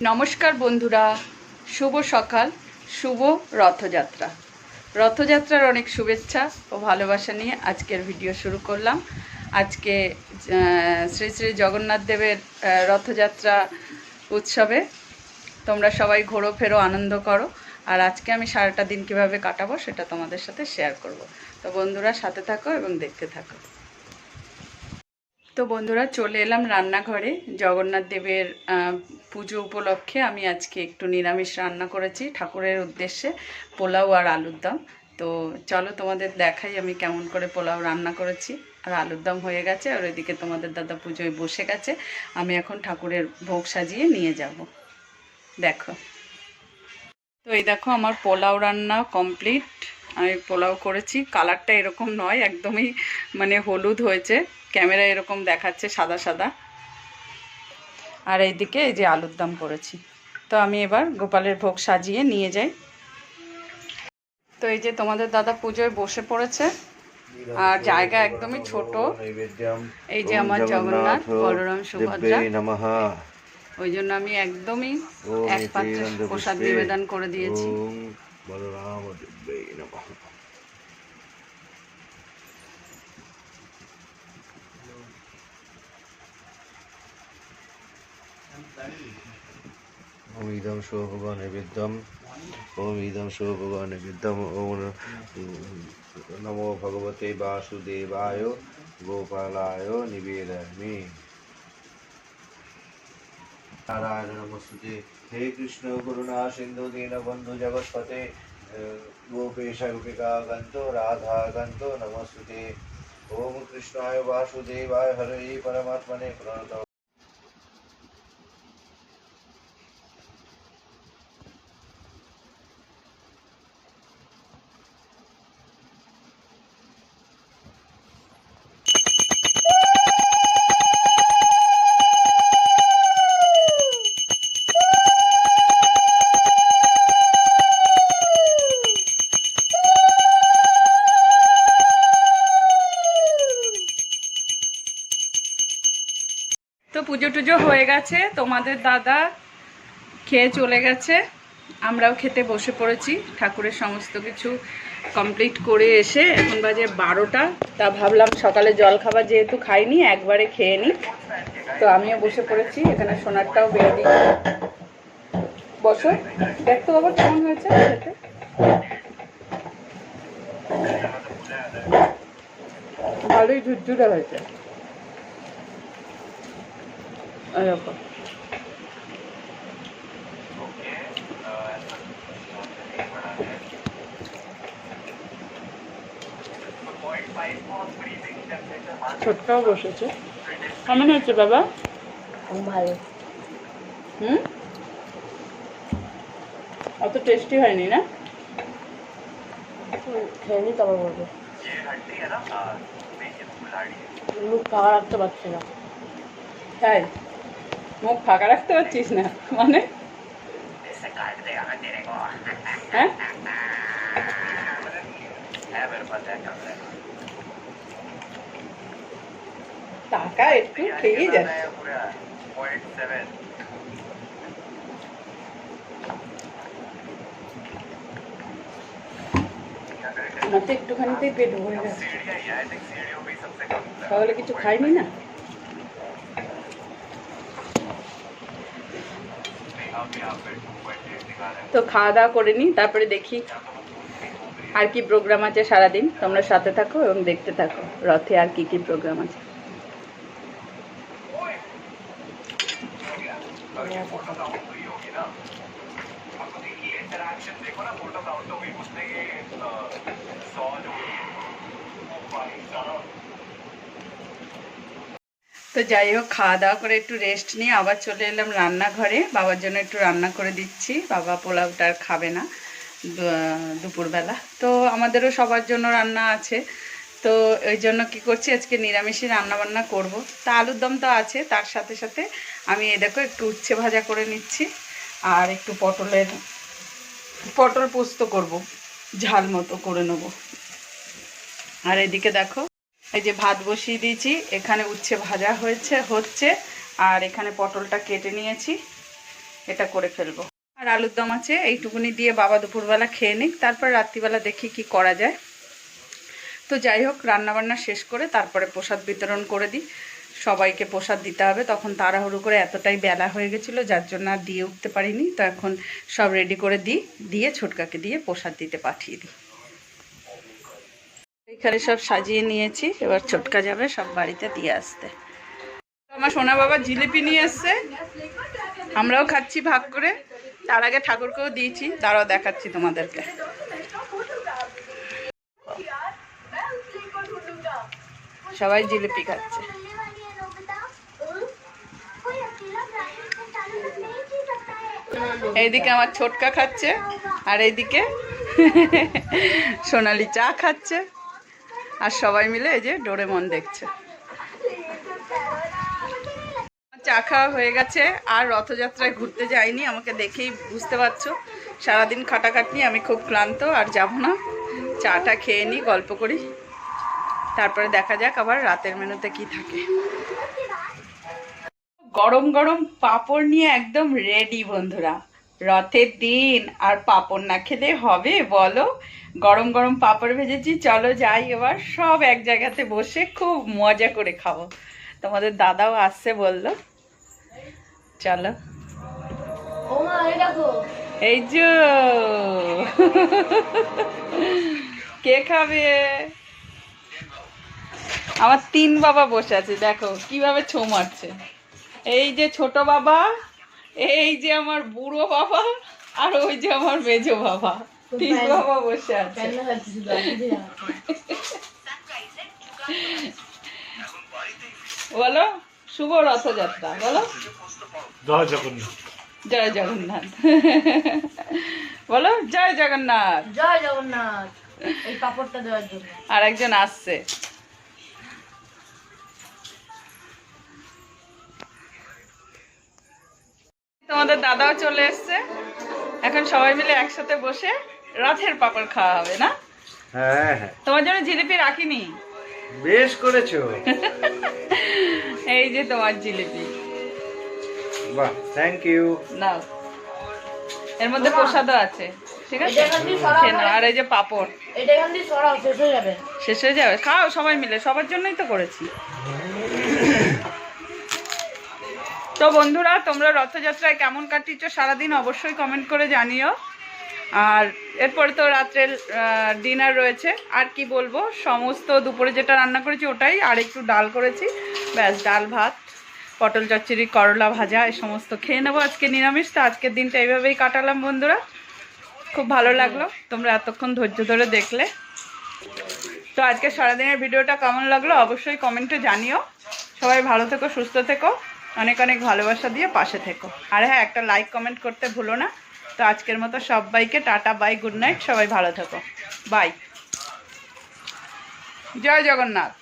নমস্কার বন্ধুরা, শুভ সকাল, শুভ রথযাত্রা। রথযাত্রার অনেক শুভেচ্ছা ও ভালোবাসা নিয়ে আজকের ভিডিও শুরু করলাম। আজকে শ্রী শ্রী জগন্নাথ দেবের রথযাত্রা উৎসবে তোমরা সবাই ঘোরো, ফেরো, আনন্দ করো। আর আজকে আমি সারাটা দিন কীভাবে কাটাবো সেটা তোমাদের সাথে শেয়ার করব। তো বন্ধুরা, সাথে থাকো এবং দেখতে থাকো। তো বন্ধুরা, চলে এলাম রান্নাঘরে। জগন্নাথ দেবের পুজো উপলক্ষে আমি আজকে একটু নিরামিষ রান্না করেছি ঠাকুরের উদ্দেশ্যে, পোলাও আর আলুর দম। তো চলো তোমাদের দেখাই আমি কেমন করে পোলাও রান্না করেছি। আর আলুর দম হয়ে গেছে, আর ওইদিকে তোমাদের দাদা পুজোয় বসে গেছে। আমি এখন ঠাকুরের ভোগ সাজিয়ে নিয়ে যাব। দেখো। তো এই দেখো আমার পোলাও রান্না কমপ্লিট। আমি পোলাও করেছি। কালারটা এরকম নয়, একদমই মানে হলুদ হয়েছে। ক্যামেরা এরকম দেখাচ্ছে সাদা সাদা। আর এইদিকে এই যে আলুর দম করেছি। তো আমি এবার গোপালের ভোগ সাজিয়ে নিয়ে যাই। তো এই যে তোমাদের দাদা পুজোয় বসে পড়েছে। আর জায়গা একদমই ছোট। এই যে আমার জগন্নাথ, বলরাম, সুভদ্রা। ওই জন্য আমি একদমই এক পাত্রে প্রসাদ নিবেদন করে দিয়েছি। বলরাম ओमिदम शो भगवान विद्यम ओमिदम शो भगवान विद्यम ओम नमो भगवते वासुदेवाय गोपालाय निवेदयामि। नारायण नमस्ते हे कृष्ण गुरुना सिंधु दीन बंधु जगतपते गोपेश गोपिका गंतो राधा गंतो नमस्ते ओम कृष्णाय वासुदेवाय हरे परमात्मने प्रणतम পুজো টুজো হয়ে গেছে। তোমাদের দাদা খেয়ে চলে গেছে। আমরাও খেতে বসে পড়েছি। ঠাকুরের সমস্ত কিছু কমপ্লিট করে এসে এখন বাজে বারোটা। তা ভাবলাম সকালে জল খাবার যেহেতু খাইনি, একবারে খেয়ে নিই। তো আমিও বসে পড়েছি। এখানে সোনারটাও বেড়ে দিই। বসো। দেখতো বাবা, কেমন হয়েছে? খেতে? ভালোই ঝুরঝুরে হয়েছে। ছোটটাও বসেছে। কেমন হয়েছে বাবা? ভালো। হুম? অত টেস্টি হয়নি না? খেয়ে নি তারপর বলব। খাওয়া রাখতে পারছি না। তাই? মুখ ফাঁকা রাখতে পারছিস না? মানে? হ্যাঁ? টাকা একটু খেয়েই যাচ্ছে তো একটুখানিতেই পেট ভরে গেছে সকালে কিছু খাইনি না? তো খাওয়া দাওয়া করে নিই, তারপরে দেখি আর কি প্রোগ্রাম আছে সারাদিন। তোমরা সাথে থাকো এবং দেখতে থাকো রথে আর কি কি প্রোগ্রাম আছে। তো যাই হোক, খাওয়া দাওয়া করে একটু রেস্ট নিয়ে আবার চলে এলাম রান্নাঘরে। বাবার জন্য একটু রান্না করে দিচ্ছি। বাবা পোলাওটা আর খাবে না দুপুরবেলা। তো আমাদেরও সবার জন্য রান্না আছে। তো ওই জন্য কি করছি, আজকে নিরামিষই রান্না বান্না করব। তা আলুর দম তো আছে, তার সাথে সাথে আমি এ দেখো একটু উচ্ছে ভাজা করে নিচ্ছি। আর একটু পটলের, পটল পোস্ত করব, ঝাল মতো করে নেব। আর এদিকে দেখো এই যে ভাত বসিয়ে দিয়েছি, এখানে উচ্ছে ভাজা হয়েছে, হচ্ছে, আর এখানে পটলটা কেটে নিয়েছি, এটা করে ফেলব। আর আলুর দম আছে, এইটুকুনি দিয়ে বাবা দুপুরবেলা খেয়ে নিক, তারপর রাত্রিবেলা দেখি কি করা যায়। তো যাই হোক, রান্নাবান্না শেষ করে তারপরে প্রসাদ বিতরণ করে দিই। সবাইকে প্রসাদ দিতে হবে, তখন তাড়াহুড়ো করে এতটাই বেলা হয়ে গেছিল, যার জন্য আর দিয়ে উঠতে পারিনি। তো এখন সব রেডি করে দিই, দিয়ে ছোটকাকে দিয়ে প্রসাদ দিতে পাঠিয়ে দিই। এখানে সব সাজিয়ে নিয়েছি, এবার ছোটকা যাবে সব বাড়িতে দিয়ে আসতে। আমার সোনা বাবা জিলিপি নিয়ে এসছে, আমরাও খাচ্ছি ভাগ করে। তার আগে ঠাকুরকেও দিয়েছি, তারাও দেখাচ্ছি তোমাদেরকে। সবাই জিলিপি খাচ্ছে। এইদিকে আমার ছোটকা খাচ্ছে, আর এইদিকে সোনালি চা খাচ্ছে। আর সবাই মিলে এই যে ডোরেমন দেখছে। চা খাওয়া হয়ে গেছে, আর রথযাত্রায় ঘুরতে যাইনি, আমাকে দেখেই বুঝতে পারছ। সারাদিন খাটাখাটনি, আমি খুব ক্লান্ত, আর যাব না। চাটা খেয়ে নিই গল্প করি। তারপরে দেখা যাক আবার রাতের মেনুতে কি থাকে। গরম গরম পাপড় নিয়ে একদম রেডি বন্ধুরা। রথের দিন, আর পাপড় না খেলে হবে বলো? গরম গরম পাঁপড় ভেজেছি চলো যাই এবার। সব এক জায়গাতে বসে খুব মজা করে খাব। তোমাদের দাদাও আসছে বলল। চলো। এই যে। কে খাবে? আমার তিন বাবা বসে আছে দেখো কীভাবে ছো মারছে। এই যে ছোট বাবা এই যে আমার বুড়ো বাবা আর ওই যে আমার মেজো বাবা। বাবা বসে আছে। বলো শুভ রথযাত্রা বলো জয় জগন্নাথ জয় জগন্নাথ বলো জয় জগন্নাথ জয় জগন্নাথ এই পাপড়টা দেওয়ার জন্য আর একজন আসছে তোমাদের দাদাও চলে এসছে। এখন সবাই মিলে একসাথে বসে রথের পাপড় খাওয়া হবে না? হ্যাঁ হ্যাঁ। তোমার জন্য জিলিপি রাখিনি? বেশ করেছ। এই যে তোমার জিলিপি। বাহ থ্যাংক ইউ নাও। এর মধ্যে প্রসাদও আছে ঠিক আছে? এটা এখান দিয়ে সরাও খেয়ে আর এই যে পাপড়। এটা এখান দিয়ে সরাও শেষ হয়ে যাবে। শেষ হয়ে যাবে? খাও সবাই মিলে সবার জন্যই তো করেছি। তো বন্ধুরা তোমরা রথযাত্রায় কেমন কাটিয়েছ সারাদিন অবশ্যই কমেন্ট করে জানিও। আর এরপরে তো রাত্রের ডিনার রয়েছে। আর কি বলব, সমস্ত দুপুরে যেটা রান্না করেছি ওটাই, আর একটু ডাল করেছি। ব্যাস, ডাল, ভাত, পটল চচ্চড়ি, করলা ভাজা এই সমস্ত খেয়ে নেব আজকে নিরামিষ। তো আজকের দিনটা এইভাবেই কাটালাম বন্ধুরা। খুব ভালো লাগল। তোমরা এতক্ষণ ধৈর্য ধরে দেখলে। তো আজকে সারাদিনের ভিডিওটা কেমন লাগল অবশ্যই কমেন্টে জানিও। সবাই ভালো থেকো, সুস্থ থেকো। অনেক অনেক ভালোবাসা দিয়ে পাশে থেকো। আর হ্যাঁ একটা লাইক কমেন্ট করতে ভুলো না। তো আজকের মতো সবাইকে টাটা বাই গুড নাইট সবাই ভালো থাকো। বাই। জয় জগন্নাথ।